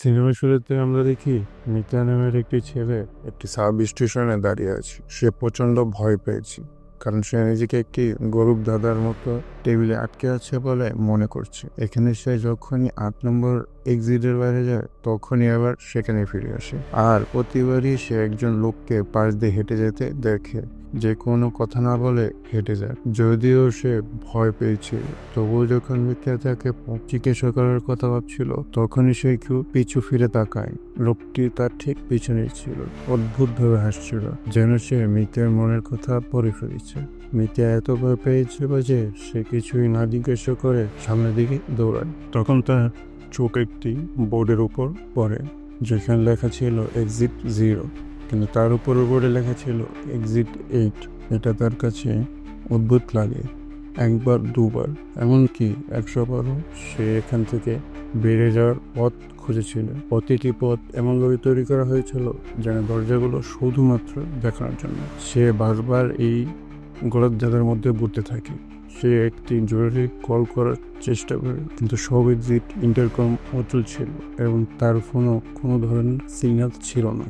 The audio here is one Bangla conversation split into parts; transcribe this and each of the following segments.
সিনেমা শুরুতে আমরা দেখি মিতা নামের একটি ছেলে একটি সাব স্টেশনে দাঁড়িয়ে আছে। সে প্রচণ্ড ভয় পেয়েছে, কারণ সে নিজেকে একটি গরুব দাদার মতো টেবিলে আটকে আছে বলে মনে করছে। এখানে সে যখনই আট নম্বর এক্সিটের বাইরে যায়, তখনই আবার সেখানে ফিরে আসে। আর প্রতিবারই সে একজন লোককে পাশ দিয়ে হেঁটে যেতে দেখে। যে কোনো কথা না বলে হেঁটে যায়। যদিও সে ভয় পেয়েছিল তবুও যখন মিথ্যা তাকে জিজ্ঞাসা করার কথা ভাবছিল, তখনই সে কেউ পিছু ফিরে তাকায়। লোকটি তার ঠিক পিছনে ছিল। অদ্ভুতভাবে হাসছিল, যেন সে মিতের মনের কথা পড়ে ফেলেছে। মিতে এত ভয় পেয়েছিল যে সে কিছুই না জিজ্ঞাসা করে সামনের দিকে দৌড়ায়। তখন তার চোখ একটি বোর্ডের উপর পড়ে, যেখানে লেখা ছিল এক্সিট জিরো কিন্তু তার উপর বোর্ডে লেখা ছিল এক্সিট এইট এটা তার কাছে অদ্ভুত লাগে, একবার, দুবার। এমনকি একশো বারও সে এখান থেকে বেড়ে যাওয়ার পথ খুঁজেছিল। প্রতিটি পথ এমনভাবে তৈরি করা হয়েছিল যেন দরজাগুলো শুধুমাত্র দেখানোর জন্য। সে বারবার এই গোলকধাঁধার মধ্যে ঘুরতে থাকে। সে একটি জরুরি কল করার চেষ্টা করে, কিন্তু সব এক্সিট ইন্টারকম অচল ছিল এবং তার ফোনও কোনো ধরনের সিগন্যাল ছিল না।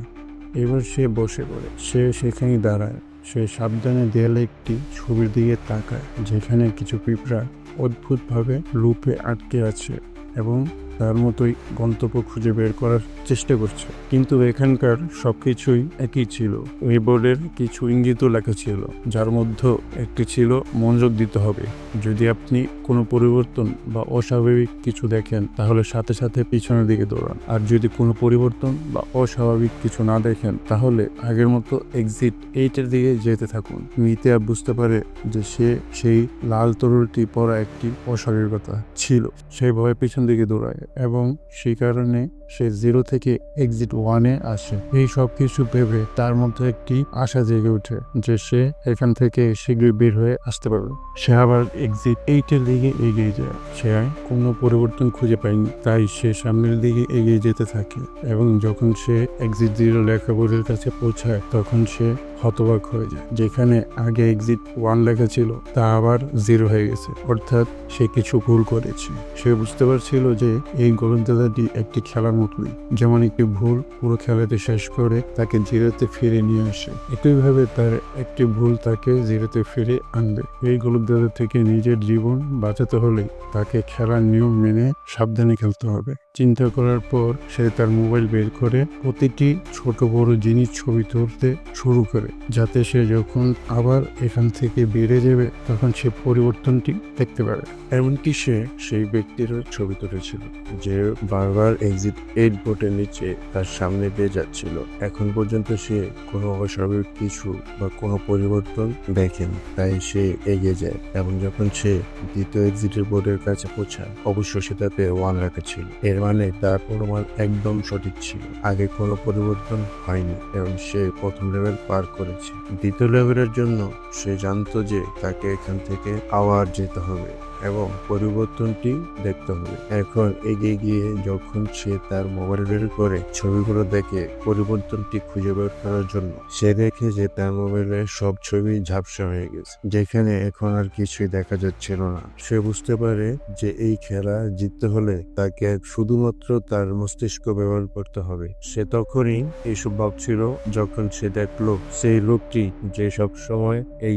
এবার সে বসে পড়ে। সে সেখানে দাঁড়ায়। সে সাবধানে দেয়ালে একটি ছবির দিকে তাকায়, যেখানে কিছু পিঁপড়া অদ্ভুতভাবে লুপে আটকে আছে এবং তার মতোই গন্তব্য খুঁজে বের করার চেষ্টা করছে। কিন্তু এখানকার সবকিছুই একই ছিল। এই বোর্ডের কিছু ইঙ্গিতও লেখা ছিল, যার মধ্যে একটি ছিল মনোযোগ দিতে হবে। যদি আপনি কোনো পরিবর্তন বা অস্বাভাবিক কিছু দেখেন, তাহলে সাথে সাথে পিছনের দিকে দৌড়ান। আর যদি কোনো পরিবর্তন বা অস্বাভাবিক কিছু না দেখেন, তাহলে আগের মতো এক্সিট এইটের দিকে যেতে থাকুন। মিতিয়া বুঝতে পারে যে সে সেই লাল তরুলটি পরা একটি অস্বাভাবিকতা ছিল। সেই ভয়ে পিছন দিকে দৌড়ায়। এবং সেই কারণে সে জিরো থেকে এক্সিট ওয়ানে আসে। এই সব কিছু ভেবে তার মধ্যে একটি আশা জেগে ওঠে যে সে এখান থেকে শীঘ্রই বের হয়ে আসতে পারবে। সে আবার এক্সিট এইটের দিকে এগিয়ে যায়। সে কোনো পরিবর্তন খুঁজে পায়নি। তাই সে সামনের দিকে এগিয়ে যেতে থাকে এবং যখন সে এক্সিট জিরো লেখা বোর্ডের কাছে পৌঁছায়, তখন সে হতবাক হয়ে যায়। যেখানে আগে এক্সিট ওয়ান লেখা ছিল, তা আবার জিরো হয়ে গেছে। অর্থাৎ সে কিছু ভুল করেছে। সে বুঝতে পারছিল যে এই গোলন্দাজাটি একটি খেলার মতোই। যেমন একটি ভুল পুরো খেলাতে শেষ করে তাকে জিরোতে ফিরে নিয়ে আসে। একইভাবে তার একটি ভুল তাকে জিরোতে ফিরে আনবে। এই গোলন্দাজা থেকে নিজের জীবন বাঁচাতে হলে তাকে খেলার নিয়ম মেনে সাবধানে খেলতে হবে। চিন্তা করার পর সে তার মোবাইল বের করে প্রতিটি ছোট বড় জিনিস ছবি তুলতে শুরু করে, যাতে সে যখন আবার এখান থেকে বেড়ে যাবে, তখন সে পরিবর্তনটি দেখতে পারে এমনকি সে সেই ব্যক্তিরও ছবি তুলেছিল, যে বারবার এক্সিট এইট বোর্ডের নিচে তার সামনে দিয়ে যাচ্ছিল। এখন পর্যন্ত সে কোনো অস্বাভাবিক কিছু বা কোনো পরিবর্তন দেখেনি, তাই সে এগিয়ে যায় এবং যখন সে দ্বিতীয় এক্সিটের বোর্ডের কাছে পৌঁছায়, অবশ্য সে তাতে ওয়ান রাখা ছিল। এর মানে তার অনুমান একদম সঠিক ছিল। আগে কোনো পরিবর্তন হয়নি এবং সে প্রথম লেভেল পার করেছে। দ্বিতীয় লেভেলের জন্য সে জানতো যে তাকে এখান থেকে আবার যেতে হবে। এবং পরিবর্তনটি দেখতে হবে। এখন এগিয়ে গিয়ে যখন সে তার মোবাইল বের করে, ছবিগুলো দেখে পরিবর্তনটি খুঁজে বের করার জন্য, সে দেখে যে তার মোবাইলে সব ছবি ঝাপসা হয়ে গেছে। যেখানে এখন আর কিছুই দেখা যাচ্ছিল না। সে বুঝতে পারে যে এই খেলা জিততে হলে তাকে শুধুমাত্র তার মস্তিষ্ক ব্যবহার করতে হবে। সে তখনই এইসব ভাবছিল, যখন সে দেখল সেই লোকটি যে সব সময় এই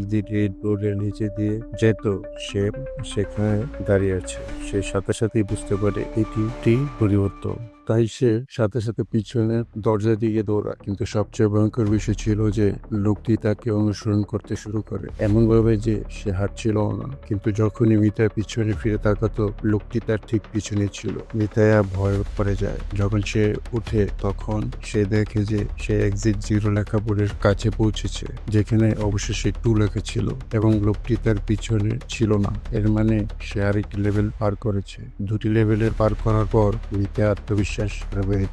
বোর্ডের নিচে দিয়ে যেত সে সেখানে দাঁড়িয়ে আছে। সে সাথে সাথেই বুঝতে পারে এটি একটি পরিবর্তন। তাই সে সাথে সাথে পিছনে দরজা দিকে দৌড়ায় কিন্তু সবচেয়ে ভয়ঙ্কর বিষয় ছিল যে, লোকটি তাকে অনুসরণ করতে শুরু করে। এমন ভাবে যে, সে হাঁটছিল না। কিন্তু যখনই মিতায় পিছনে ফিরে তাকাতো, লোকটি তার ঠিক পিছনে ছিল। মিতায়া ভয় পড়ে যায়। যখন সে উঠে তখন সে দেখে যে, সে এক্সিট জিরো লেখা বোর্ডের কাছে পৌঁছেছে, যেখানে অবশেষে টু লেখা ছিল এবং লোকটি তার পিছনে ছিল না। এর মানে সে আরেকটি লেভেল পার করেছে। দুটি লেভেলের পার করার পর মিতা আত্মবিশ্বাস Deixas para ver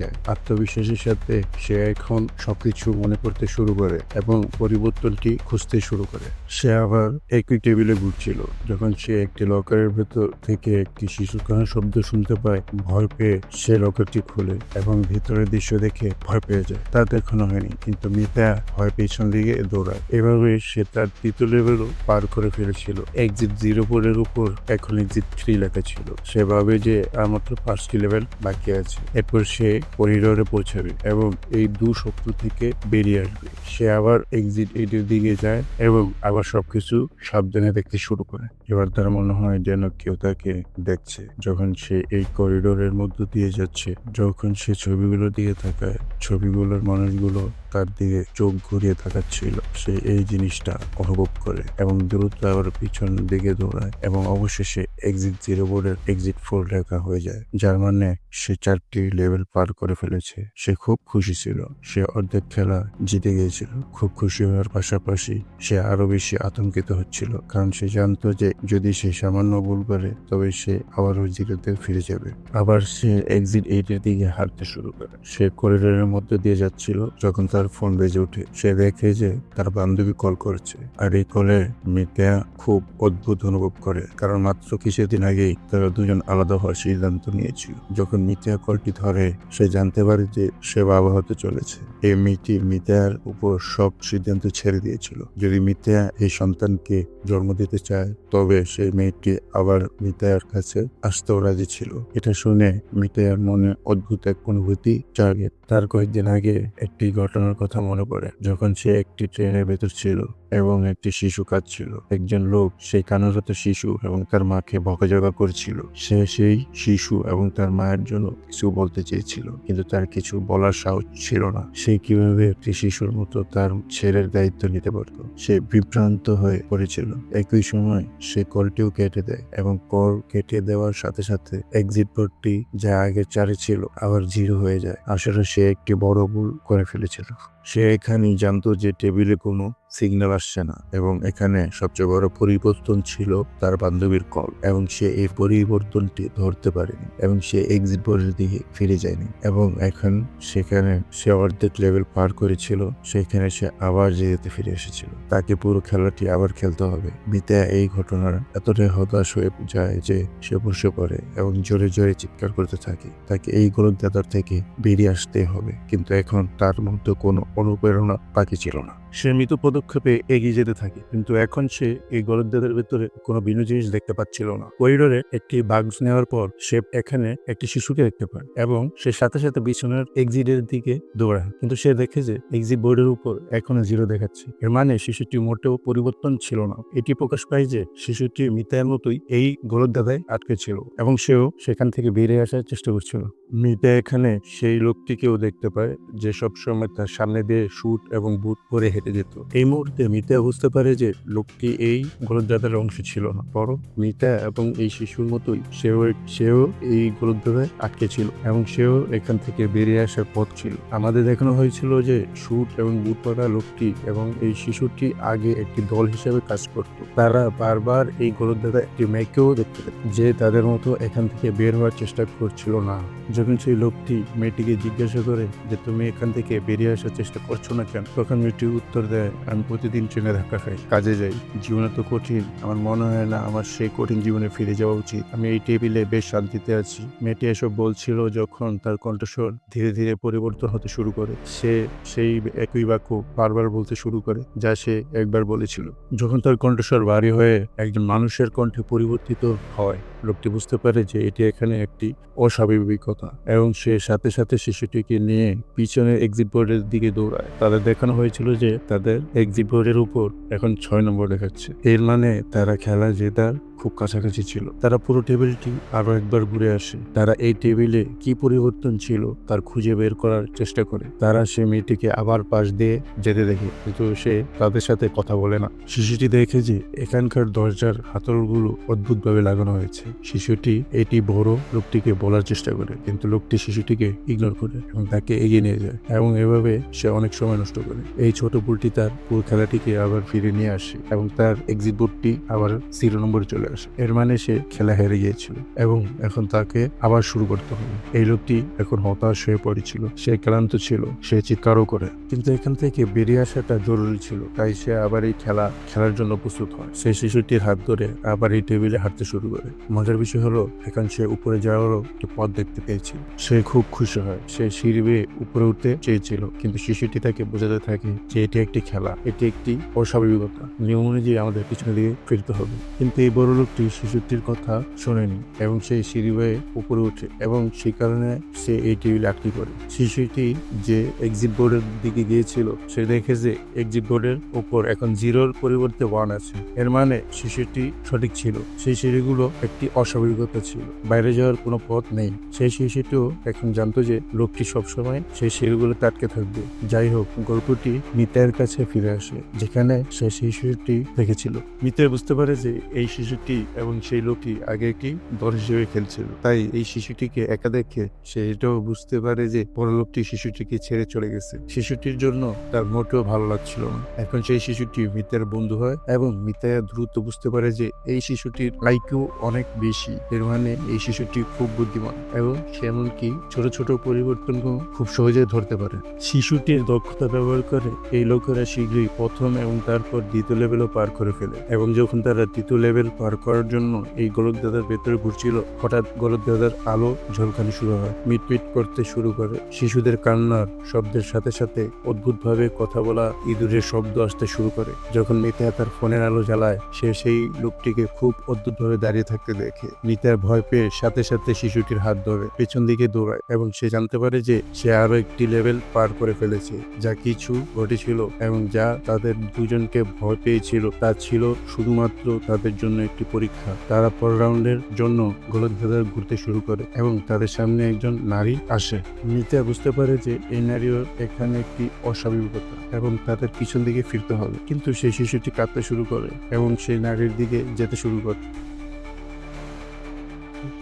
যায় আত্মবিশ্বাসের সাথে সে এখন সবকিছু মনে করতে শুরু করে এবং পরিবর্তনটি খুঁজতে শুরু করে। সে আবার একই টেবিলে ঘুরছিল। যখন সে একটি লকারের ভেতর থেকে একটি শিশু কান্নার শব্দ শুনতে পায়, ভয় পেয়ে সে লকারটি খোলে এবং ভিতরের দৃশ্য দেখে ভয় পেয়ে যায়। তা দেখানো হয়নি, কিন্তু মিতা ভয় পেছন দিকে দৌড়ায়। এভাবে সে তার তৃতীয় লেভেলও পার করে ফেলেছিল। এক্সিট জিরো ফোরের উপর এখন এক্সিট থ্রি লেখা ছিল। সে ভাবে যে আর মাত্র পাঁচটি লেভেল বাকি আছে। এরপর সে করিডোরে পৌঁছাবে এবং এই দু শত্রু থেকে বেরিয়ে আসবে। সে আবার এক্সিট এইটের দিকে যায় এবং আবার সবকিছু সাবধানে দেখতে শুরু করে। এবার তার মনে হয় যেন কেউ তাকে দেখছে। যখন সে এই করিডোরের মধ্য দিয়ে যাচ্ছে, যখন সে ছবিগুলোর দিকে তাকায়, ছবিগুলোর মানুষগুলো তার দিকে চোখ ঘুরিয়ে তাকাচ্ছিল। সে এই জিনিসটা অনুভব করে এবং দ্রুত আবার পিছন দিকে দৌড়ায় এবং অবশেষে এক্সিট জিরো বোর্ডের এক্সিট ফোর লেখা হয়ে যায়। যার মানে সে চারটি লেভেল পার করে ফেলেছে। সে খুব খুশি ছিল। সে অর্ধেক খেলা জিতে গিয়েছিল। খুব খুশি হওয়ার পাশাপাশি সে আরও বেশি আতঙ্কিত হচ্ছিল। কারণ সে জানতো যে যদি সে সামান্য ভুল করে, তবে সে আবারও জিরোতে ফিরে যাবে। আবার সে এক্সিট এইটের দিকে হাঁটতে শুরু করে। সে করিডোরের মধ্যে দিয়ে যাচ্ছিল যখন তার ফোন বেজে ওঠে। সে দেখে যে তার বান্ধবী কল করছে। আর এই কলে মিতা খুব অদ্ভুত অনুভব করে। কারণ মাত্র কিছুদিন আগেই তারা দুজন আলাদা হওয়ার সিদ্ধান্ত নিয়েছিল। যখন মিতা কলটি ধরে, সে জানতে পারে যে সে বাবা হতে চলেছে। এই মেয়েটি মিতার উপর সব সিদ্ধান্ত ছেড়ে দিয়েছিল। যদি মিতা এই সন্তানকে জন্ম দিতে চায়, তবে সেই মেয়েটি আবার মিতার কাছে আসতেও রাজি ছিল। এটা শুনে মিতার মনে অদ্ভুত এক অনুভূতি জাগে। তার কয়েকদিন আগে একটি ঘটনার কথা মনে পড়ে, যখন সে একটি ট্রেনের ভেতর ছিল এবং একটি শিশু কাঁদছিল। একজন লোক সেই কান্নারত শিশু এবং তার মাকে বকাঝকা করছিল। সে সেই শিশু এবং তার মায়ের জন্য কিছু বলতে চেয়েছিল। কিন্তু তার কিছু বলার সাহস ছিল না। সে কীভাবে একটি শিশুর মতো তার ছেলের দায়িত্ব নিতে পারত? সে বিভ্রান্ত হয়ে পড়েছিল। একই সময় সে কলটিও কেটে দেয় এবং কল কেটে দেওয়ার সাথে সাথে এক্সিট বোর্ডটি যা আগে চারে ছিল আবার জিরো হয়ে যায়। আসলে সে একটি বড় ভুল করে ফেলেছিল। সে এখানেই জানতো যে টেবিলে কোনো সিগন্যাল আসছে না এবং এখানে সবচেয়ে বড় পরিবর্তন ছিল তার বান্ধবীর কল এবং সে এই পরিবর্তনটি ধরতে পারেনি এবং সে এক্সিট বোর্ডের দিকে ফিরে যায়নি এবং এখন সেখানে সে অর্ধেক লেভেল পার করেছিল, সেখানে সে আবার যেতে ফিরে এসেছিল। তাকে পুরো খেলাটি আবার খেলতে হবে। মিতা এই ঘটনার এতটাই হতাশ হয়ে যায় যে সে বসে পড়ে এবং জোরে জোরে চিৎকার করতে থাকে। তাকে এই গোলকদাতার থেকে বেরিয়ে আসতে হবে। কিন্তু এখন তার মধ্যে কোনো অনুপ্রেরণা বাকি ছিল না। সে মৃত পদক্ষেপে এগিয়ে যেতে থাকে। কিন্তু এখন সে এই গলকদাদের ভেতরে কোনো ভিন্ন জিনিস দেখতে পাচ্ছিল না। করিডোরে একটি বাগস নেওয়ার পর সে এখানে একটি শিশুকে দেখতে পায় এবং সে সাথে সাথে বিছানার এক্সিটের দিকে দৌড়ায়। কিন্তু সে দেখে যে এক্সিট বোর্ডের উপর এখনও জিরো দেখাচ্ছে। এর মানে শিশুটি মোটেও পরিবর্তন ছিল না। এটি প্রকাশ পায় যে শিশুটি মিতার মতোই এই গোলকদাদায় আটকে ছিল এবং সেও সেখান থেকে বেরিয়ে আসার চেষ্টা করছিল। মিতা এখানে সেই লোকটিকেও দেখতে পায় যে সবসময় তার সামনে দিয়ে শুট এবং বুট পরে হেঁটে যেত। এই মুহূর্তে মিতা বুঝতে পারে যে লোকটি এই গোলকদাদার অংশ ছিল না, বরং মিতা এবং এই শিশুর মতোই সেও সেও এই গোলকদাদায় আটকে ছিল এবং সেও এখান থেকে বেরিয়ে আসার পথ ছিল। আমাদের দেখানো হয়েছিল যে শুট এবং বুট পরা লোকটি এবং এই শিশুটি আগে একটি দল হিসেবে কাজ করত। তারা বারবার এই গোলকদাদা একটি মেয়েকেও দেখতে পেত, যে তাদের মতো এখান থেকে বের হওয়ার চেষ্টা করছিল না। যখন সেই লোকটি মেয়েটিকে জিজ্ঞাসা করে যে, তুমি এখান থেকে বেরিয়ে আসার চেষ্টা করছ না কেন? তখন মেয়েটি উত্তর দেয় আমি প্রতিদিন ট্রেনে ধাক্কা খাই। কাজে যাই। জীবনে তো কঠিন। আমার মনে হয় না আমার সেই কঠিন জীবনে ফিরে যাওয়া উচিত। আমি এই টেবিলে বেশ শান্তিতে আছি। মেয়েটি এসব বলছিল যখন তার কণ্ঠস্বর ধীরে ধীরে পরিবর্তন হতে শুরু করে। সে সেই একই বাক্য বারবার বলতে শুরু করে, যা সে একবার বলেছিল। যখন তার কণ্ঠস্বর ভারী হয়ে একজন মানুষের কণ্ঠে পরিবর্তিত হয় লোকটি বুঝতে পারে যে এটি এখানে একটি অস্বাভাবিকতা এবং সে সাথে সাথে শিশুটিকে নিয়ে পিছনে এক্সিট বোর্ডের দিকে দৌড়ায়। তাদের দেখানো হয়েছিল যে তাদের এক্সিট বোর্ডের উপর এখন ছয় নম্বর দেখাচ্ছে। এর মানে তারা খেলা জেতার খুব কাছাকাছি ছিল। তারা পুরো টেবিলটি আরও একবার ঘুরে আসে। তারা এই টেবিলে কি পরিবর্তন ছিল তার খুঁজে বের করার চেষ্টা করে। তারা সে মেয়েটিকে আবার পাশ দিয়ে যেতে দেখে, কিন্তু সে তাদের সাথে কথা বলে না। শিশুটি দেখে যে এখানকার দরজার হাতলগুলো অদ্ভুতভাবে লাগানো হয়েছে। শিশুটি এটি বড় লোকটিকে বলার চেষ্টা করে, কিন্তু লোকটি শিশুটিকে ইগনোর করে এবং তাকে এগিয়ে নিয়ে যায় এবং এভাবে সে অনেক সময় নষ্ট করে। এই ছোট বুলটি তার পুরো খেলাটিকে আবার ফিরে নিয়ে আসে এবং তার এক্সিট বোর্ডটি আবার জিরো নম্বরে চলে আসে। এর মানে সে খেলা হেরে গিয়েছিল এবং এখন তাকে আবার শুরু করতে হবে। এই লোকটি এখন হতাশ হয়ে পড়েছিল। সে ক্লান্ত ছিল, সে চিৎকারও করে, কিন্তু এখান থেকে বেরিয়ে আসাটা জরুরি ছিল, তাই সে আবার এই খেলা খেলার জন্য প্রস্তুত হয়। সে শিশুটির হাত ধরে আবার এই টেবিলে হাঁটতে শুরু করে। মজার বিষয় হলো এখন সে উপরে যাওয়ারও একটি পথ দেখতে পেয়েছিল। সে খুব খুশি হয়। সে সিঁড়ি বেয়ে উপরে উঠতে চেয়েছিল, কিন্তু শিশুটি তাকে বোঝাতে থাকে যে এটি একটি খেলা। এটি একটি অস্বাভাবিকতা। নিয়ম অনুযায়ী আমাদের পিছনে দিয়ে ফিরতে হবে। কিন্তু এই বড় লোকটি শিশুটির কথা শোনেনি এবং সেই সিঁড়ি বেয়ে উপরে উঠে এবং সেই কারণে সে এই টেবিলে আটকে পড়ে শিশুটি যে এক্সিট বোর্ডের দিকে গিয়েছিল, সে দেখে যে এক্সিট বোর্ডের উপর এখন জিরোর পরিবর্তে ওয়ান আছে। এর মানে শিশুটি সঠিক ছিল। সেই সিঁড়িগুলো একটি অস্বাভাবিকতা ছিল। বাইরে যাওয়ার কোনো পথ নেই। সেই শিশুটিও এখন জানতো যে লোকটি সবসময় সেই সিঁড়িগুলোতে আটকে থাকবে। যাই হোক, গল্পটি মিতায়ের কাছে ফিরে আসে, যেখানে সে শিশুটি দেখেছিল। মিতায় বুঝতে পারে যে এই শিশুটি এবং সেই লোকটি আগে একটি দল হিসেবে খেলছিল। তাই এই শিশুটিকে একা দেখে সে এটাও বুঝতে পারে যে বড় লোকটি শিশুটিকে ছেড়ে চলে গেছে। শিশুটির জন্য তার মোটেও ভালো লাগছিল না। এখন সেই শিশুটি মিতার বন্ধু হয় এবং মিতায়া দ্রুত বুঝতে পারে যে এই শিশুটির আইকিউ অনেক বেশি। এর মানে এই শিশুটি খুব বুদ্ধিমান এবং সে এমনকি ছোট ছোট পরিবর্তনকেও খুব সহজে ধরতে পারে। শিশুটির দক্ষতা ব্যবহার করে এই লোকেরা শীঘ্রই প্রথম এবং তারপর দ্বিতীয় লেভেলও পার করে ফেলে এবং যখন তারা তৃতীয় লেভেল পার করার জন্য এই গোলক দাদার ভেতরে ঘুরছিল, হঠাৎ গোলক দাদার আলো ঝলকানি শুরু হয়। মিটমিট করতে শুরু করে। শিশুদের কান্নার শব্দের সাথে সাথে অদ্ভুতভাবে কথা বলা ইঁদুরের শব্দ আসতে শুরু করে। যখন মিতা তার ফোনের আলো জ্বালায়, সে সেই লোকটিকে খুব অদ্ভুতভাবে দাঁড়িয়ে থাকতে দেখে মিতার ভয় পেয়ে সাথে সাথে শিশুটির হাত ধরে পেছন দিকে দৌড়ায় এবং সে জানতে পারে যে সে আরও একটি লেভেল পার করে ফেলেছে। যা কিছু ঘটেছিল এবং যা তাদের দুজনকে ভয় পেয়েছিল তা ছিল শুধুমাত্র তাদের জন্য একটি পরীক্ষা। তারা পর রাউন্ডের জন্য গোলকধাঁধার ঘুরতে শুরু করে এবং তাদের সামনে একজন নারী আসে। মিতা বুঝতে পারে যে এই নারীও এখানে একটি অস্বাভাবিকতা এবং তাদের পিছন দিকে ফিরতে হবে। কিন্তু সেই শিশুটি কাঁদতে শুরু করে এবং সেই নারীর দিকে যেতে শুরু করে।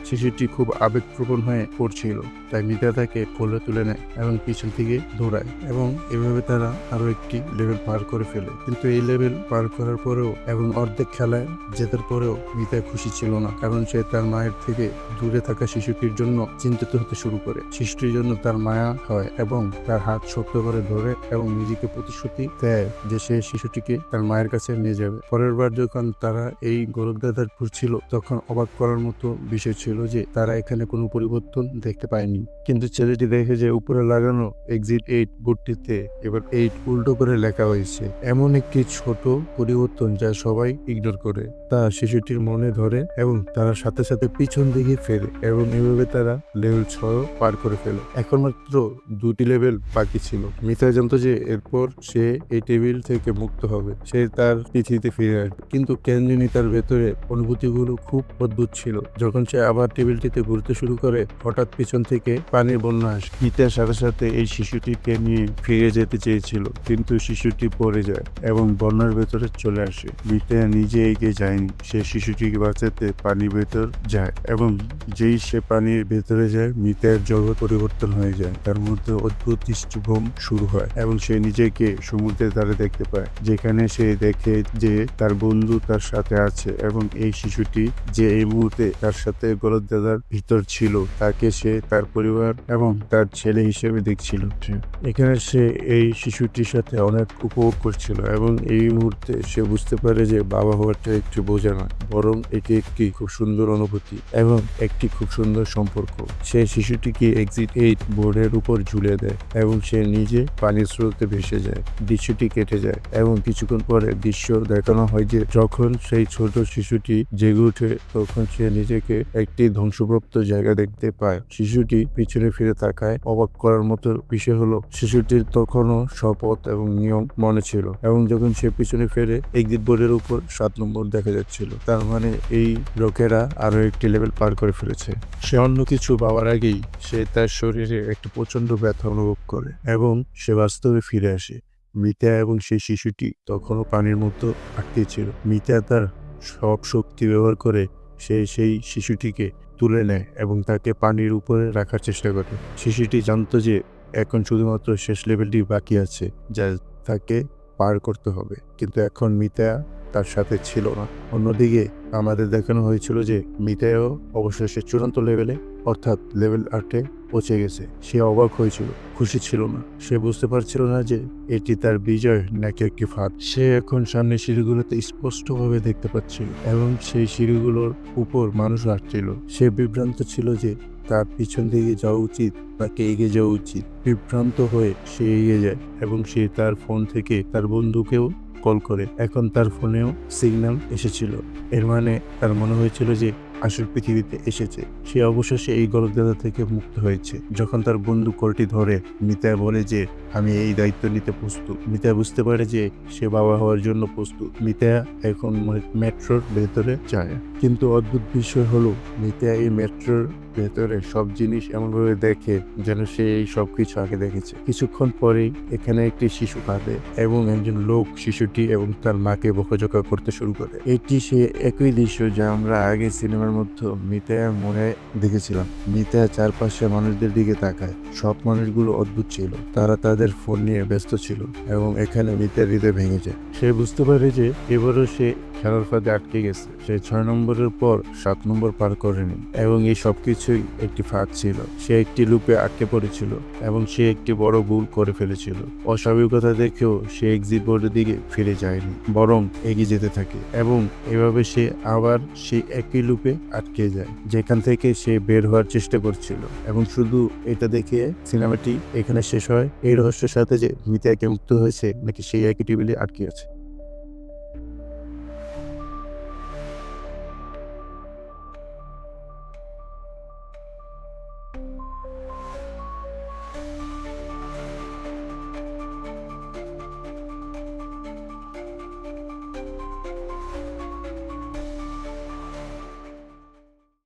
শিশুটি খুব আবেগপ্রবণ হয়ে পড়ছিল। তাই মিতা তাকে কোলে তুলে নেয় এবং পিছন থেকে দৌড়ায় এবং এভাবে তারা আরও একটি লেভেল পার করে ফেলে। কিন্তু এই লেভেল পার করার পরেও এবং অর্ধেক খেলায় জেতার পরেও মিতা খুশি ছিল না, কারণ সে তার মায়ের থেকে দূরে থাকা শিশুটির জন্য চিন্তিত হতে শুরু করে। শিশুটির জন্য তার মায়া হয় এবং তার হাত শক্ত করে ধরে এবং নিজেকে প্রতিশ্রুতি দেয় যে সে শিশুটিকে তার মায়ের কাছে নিয়ে যাবে। পরের বার যখন তারা এই গোলকদাদার ঘুরছিল, তখন অবাক করার মতো বিষয় ছিল। যে তারা এখানে কোনো পরিবর্তন দেখতে পায়নি। কিন্তু ছেলেটি দেখে যে উপরে লাগানো এক্সিট এইট বোর্ডটিতে এবার এইট উল্টো করে লেখা হয়েছে, এমন একটি ছোট পরিবর্তন যা সবাই ইগনোর করে। তা শিশুটির মনে ধরে এবং তারা সাথে সাথে পিছন দিকে ফেরে এবং এভাবে তারা লেভেল ছয় পার করে ফেলে। এখন মাত্র দুটি লেভেল বাকি ছিল। মিথা জানতো যে এরপর সে এই টেবিল থেকে মুক্ত হবে। সে তার পৃথিবীতে ফিরে আসবে। কিন্তু কেন তার ভেতরে অনুভূতিগুলো খুব অদ্ভুত ছিল। যখন সে আবার টেবিলটিতে ঘুরতে শুরু করে, হঠাৎ পিছন থেকে পানির বন্যা আসে। মিতার সাথে সাথে এই শিশুটিকে নিয়ে ফিরে যেতে চেয়েছিল, কিন্তু শিশুটি পড়ে যায় এবং বন্যার ভেতরে চলে আসে। মিতা নিজে এগিয়ে যায়নি, সে শিশুটিকে বাঁচাতে পানির ভেতর যায় এবং যেই সে পানির ভেতরে যায় মিতার জগৎ পরিবর্তন হয়ে যায়। তার মধ্যে অদ্ভুত দৃষ্টিভ্রম শুরু হয় এবং সে নিজেকে সমুদ্রের ধারে দেখতে পায়, যেখানে সে দেখে যে তার বন্ধু তার সাথে আছে এবং এই শিশুটি যে এই মুহূর্তে তার সাথে গলদাদার ভিতর ছিল, তাকে সে তার পরিবার এবং তার ছেলে হিসেবে দেখছিল। এখানে সে এই শিশুটির সাথে অনেক উপভোগ করছিল এবং এই মুহূর্তে সে বুঝতে পারে যে বাবা হওয়াটা একটি বোঝা নয়, বরং এটি একটি খুব সুন্দর অনুভূতি এবং একটি খুব সুন্দর সম্পর্ক। সে শিশুটিকে এক্সিট এইট বোর্ডের উপর ঝুলে দেয় এবং সে নিজে পানির স্রোতে ভেসে যায়, দৃশ্যটি কেটে যায় এবং কিছুক্ষণ পরে দৃশ্য দেখানো হয় যে যখন সেই ছোট শিশুটি জেগে ওঠে, তখন সে নিজেকে একটি ধ্বংসপ্রাপ্ত জায়গা দেখতে পায়। শিশুটি পিছনে ফিরে তাকায়, অবাক করার মতো বিষয় হলো, শিশুটির তখনও শপথ এবং নিয়ম মনে ছিল এবং যখন সে পিছনে ফেরে এক্সিট বোর্ডের উপর সাত নম্বর দেখা যাচ্ছিল, তার মানে এই লোকেরা আরও একটি লেভেল পার করে ফেলেছে। সে অন্য কিছু পাওয়ার আগেই সে তার শরীরে একটি প্রচণ্ড ব্যথা অনুভব করে এবং সে বাস্তবে ফিরে আসে। মিতা এবং সেই শিশুটি তখনও পানির মতো আটকে ছিল। মিতা তার সব শক্তি ব্যবহার করে সে সেই শিশুটিকে তুলে নেয় এবং তাকে পানির উপরে রাখার চেষ্টা করে। শিশুটি জানতো যে এখন শুধুমাত্র শেষ লেভেলটি বাকি আছে, যা তাকে পার করতে হবে। কিন্তু এখন মিতা তার সাথে ছিল না। অন্যদিকে আমাদের দেখানো হয়েছিল যে মিতাও অবশেষে চূড়ান্ত লেভেলে, অর্থাৎ লেভেল আটে পৌঁছে গেছে। সে অবাক হয়েছিল, খুশি ছিল না। সে বুঝতে পারছিল না যে এটি তার বিজয় নাকি একটি ফাঁদ। সে এখন সামনে সিঁড়িগুলোতে স্পষ্টভাবে দেখতে পাচ্ছিল এবং সেই সিঁড়িগুলোর উপর মানুষ আসছিল সে বিভ্রান্ত ছিল যে তার পিছন দিকে যাওয়া উচিত তাকে এগিয়ে যাওয়া উচিত। বিভ্রান্ত হয়ে সে এগিয়ে যায় এবং সে তার ফোন থেকে তার বন্ধুকেও কল করে। এখন তার ফোনেও সিগন্যাল এসেছিল। এর মানে তার মনে হয়েছিল যে আসল পৃথিবীতে এসেছে। সে অবশেষে এই গলদাতা থেকে মুক্ত হয়েছে। যখন তার বন্ধু কলটি ধরে, মিতা বলে যে, আমি এই দায়িত্ব নিতে প্রস্তুত। মিতা বুঝতে পারে যে সে বাবা হওয়ার জন্য প্রস্তুত। মিতা এখন মেট্রোর ভেতরে যায়। কিন্তু অদ্ভুত বিষয় হলো, মিতা এই মেট্রোর ভেতরে সব জিনিস এমনভাবে দেখে যেন সে এই সব কিছু আগে দেখেছে। কিছুক্ষণ পরেই এখানে একটি শিশু কাঁদে এবং একজন লোক শিশুটি এবং তার মাকে বকাঝকা করতে শুরু করে। এটি সে একই দৃশ্য যা আমরা আগে সিনেমার মধ্যে মিতার মনে দেখেছিলাম। মিতা চারপাশে মানুষদের দিকে তাকায়। সব মানুষগুলো অদ্ভুত ছিল। তারা তাদের ফোন নিয়ে ব্যস্ত ছিল এবং এখানে মিতার হৃদয় ভেঙে যায়। সে বুঝতে পারে যে এবারও সে খেলার ফাঁদে আটকে গেছে। সে ছয় নম্বরের পর সাত নম্বর পার করেনি এবং এই সবকিছুই একটি ফাঁদ ছিল। সে একটি লুপে আটকে পড়েছিল এবং সে একটি বড় ভুল করে ফেলেছিল। অস্বাভাবিকতা দেখেও সে এক্সিট বোর্ডের দিকে ফিরে যায়নি, বরং এগিয়ে যেতে থাকে এবং এভাবে সে আবার সেই একই লুপে আটকে যায়, যেখান থেকে সে বের হওয়ার চেষ্টা করছিল। এবং শুধু এটা দেখে সিনেমাটি এখানে শেষ হয়। এই রহস্যের সাথে যে মিতা একে মুক্ত হয়েছে, নাকি সেই একই টেবিলে আটকে আছে?